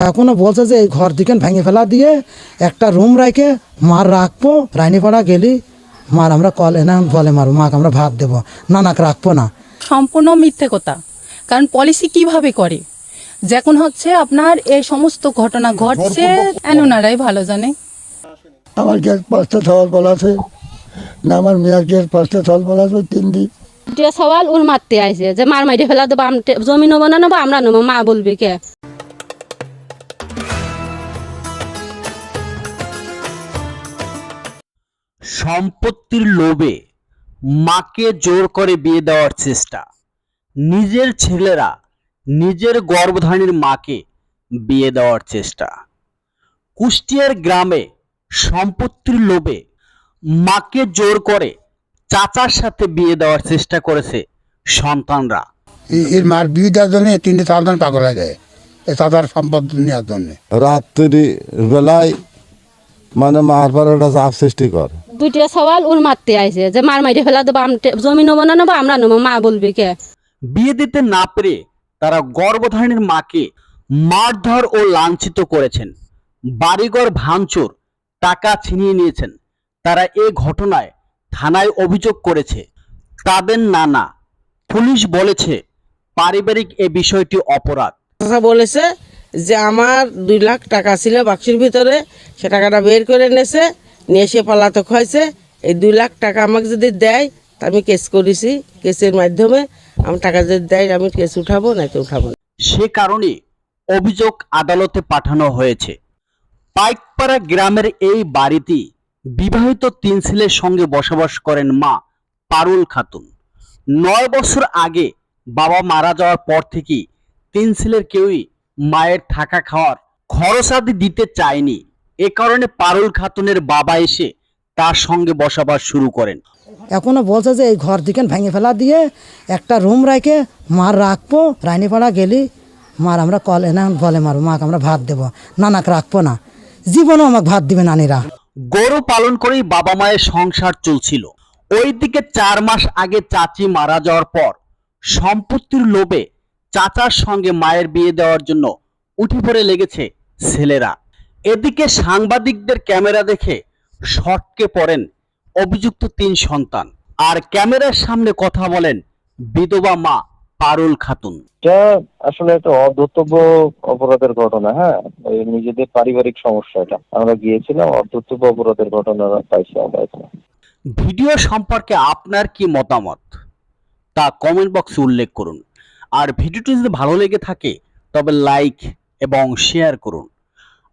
এখনও বলছে যে এই ঘর দিকে ভেঙে ফেলা দিয়ে একটা রুম রেখে মার রাখব রানীপাড়া গেলি মার আমরা কল এনে বলে মারবো মাকে আমরা ভাত দেবো। না নাক রাখব না। সম্পূর্ণ মিথ্যে কথা। কারণ পলিসি কীভাবে করে? যখন হচ্ছে আপনার এই সমস্ত ঘটনা ঘটছে এনোনারাই ভালো জানে? আমার গ্যাস পাঁচটা সওয়াল বলা আছে। না আমার মেয়ের গ্যাস পাঁচটা সওয়াল বলা আছে তিন দিন। যে সওয়াল ওর মারতে আইছে। যে মার মাইরে ফেলা দেবো জমি নেব না নেব আমরা নেব মা বলবি কে? সম্পত্তির লোভে মাকে জোর করে বিয়ে দেওয়ার চেষ্টা। নিজের ছেলেরা নিজের গর্ভধারণের মাকে বিয়ে দেওয়ার চেষ্টা। কুষ্টিয়ার গ্রামে সম্পত্তির লোভে মাকে জোর করে চাচার সাথে বিয়ে দেওয়ার চেষ্টা করেছে সন্তানরা। এর মার বিয়ে দেওয়ার জন্য তিনটে সাধারণ পাগল হয়ে যায় সাধার সম্পদ নেওয়ার জন্য। রাত্রি বেলায় মানে মার পর একটা চাপ সৃষ্টি করে। দুইটা সওয়াল ওর মারতে আইছে যে মার মাইরে ফেলা দেবো আম- জমি নেব না নেব আমরা নেব মা বলবি কে? বিয়ে দিতে না পেরে তারা গর্ভধারণের মাকে মারধর ও লাঞ্ছিত করেছেন। বাড়িঘর ভাঙচুর টাকা ছিনিয়ে নিয়েছেন। তারা এ ঘটনায় থানায় অভিযোগ করেছে। তাদের নানা পুলিশ বলেছে পারিবারিক এ বিষয়টি অপরাধ। কথা বলেছে যে আমার দুই লাখ টাকা ছিল বাক্সের ভিতরে সে টাকাটা বের করে এনেছে। নিয়ে এসে পলাতক হয়েছে। এই দুই লাখ টাকা আমাকে যদি দেয়, তা আমি কেস করেছি। কেসের মাধ্যমে আমার টাকা যদি দেয়, আমি কেস উঠাবো না তো উঠাবো না? সে কারণে অভিযোগ আদালতে পাঠানো হয়েছে। পাইকপাড়া গ্রামের এই বাড়িতে বিবাহিত তিন ছেলের সঙ্গে বসবাস করেন মা পারুল খাতুন। নয় বছর আগে বাবা মারা যাওয়ার পর থেকেই তিন ছেলের কেউই মায়ের থাকা খাওয়ার খরচাদি দিতে চায়নি। এ কারণে পারুল খাতুনের বাবা এসে তার সঙ্গে বসবাস শুরু করেন। এখনও বলছে যে এই ঘর দিকে ভেঙে ফেলা দিয়ে একটা রুম রেখে মার রাখব রানীপাড়া গেলি মার আমরা কল এনে বলে মারবো মাকে আমরা ভাত দেবো। না নাক রাখব না। জীবনও আমাকে ভাত দিবে নানিরা। গরু পালন করেই বাবা মায়ের সংসার চলছিল। ওইদিকে চার মাস আগে চাচি মারা যাওয়ার পর সম্পত্তির লোভে চাচার সঙ্গে মায়ের বিয়ে দেওয়ার জন্য উঠে পড়ে লেগেছে ছেলেরা। এদিকে সাংবাদিকদের ক্যামেরা দেখে শটকে পড়েন অভিযুক্ত তিন সন্তান। আর ক্যামেরার সামনে কথা বলেন বিধবা মা পারুল খাতুন। এটা আসলে একটা অধর্তব্য অপরাধের ঘটনা হ্যাঁ? নিজেদের পারিবারিক সমস্যা এটা। আমরা গিয়েছিলাম অধর্তব্য অপরাধের ঘটনা পাইছি আমরা এখানে। ভিডিও সম্পর্কে আপনার কি মতামত? তা কমেন্ট বক্সে উল্লেখ করুন। আর ভিডিওটি যদি ভালো লেগে থাকে তবে লাইক এবং শেয়ার করুন।